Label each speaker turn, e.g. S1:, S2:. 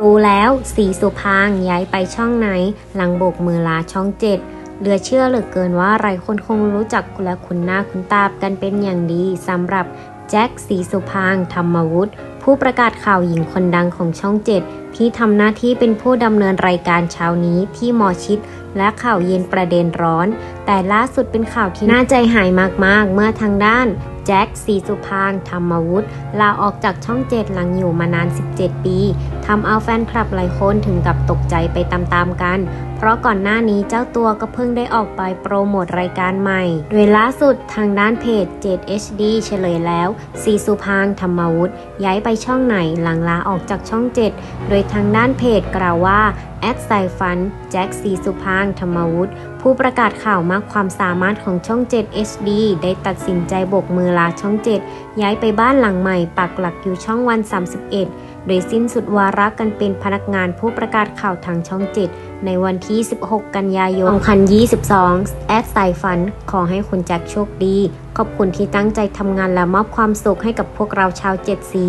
S1: รู้แล้วสีสุพางย้ายไปช่องไหน หลังโบกมือลาช่องเจ็ดเหลือเชื่อเหลือเกินว่าหลายคนคงรู้จักและคุ้นหน้าคุ้นตากันเป็นอย่างดีสำหรับแจ็คสีสุพางธรรมวุฒิผู้ประกาศข่าวหญิงคนดังของช่องเจ็ดที่ทำหน้าที่เป็นผู้ดำเนินรายการเช้านี้ที่หมอชิด และข่าวเย็นประเด็นร้อน แต่ล่าสุดเป็นข่าวที่น่าใจหายมากๆ เมื่อทางด้าน แจ็คสีสุพางธรรมวุฒิลาออกจากช่องเจ็ดหลังอยู่มานาน 17 ปีทำเอาแฟนคลับหลายคนถึงกับตกใจไปตามๆกัน เพราะก่อนหน้านี้เจ้าตัวก็เพิ่งได้ออกไปโปรโมทรายการใหม่ โดยล่าสุดทางด้านเพจ 7 HD เฉลยแล้วสีสุพางธรรมวุฒิย้ายไปช่องไหนหลังลาออกจากช่อง 7 โดยทางด้านเพจกล่าวว่าแอดไซฟัน แจ็คสีสุพางธรรมวุฒิผู้ประกาศข่าวมากความสามารถของช่อง 7 HD ได้ตัดสินใจบกมือลาช่อง 7 ย้ายไปบ้านหลังใหม่ปักหลักอยู่ช่องวัน 31 โดยสิ้นสุดวาระกันเป็นพนักงานผู้ประกาศข่าวทางช่อง 7 ในวันที่ 16 กันยายน 2022 แอดไซฟัน ขอให้คุณแจ็คโชคดี ขอบคุณที่ตั้งใจทำงานและมอบความสุขให้กับพวกเราชาวเจ็ดสี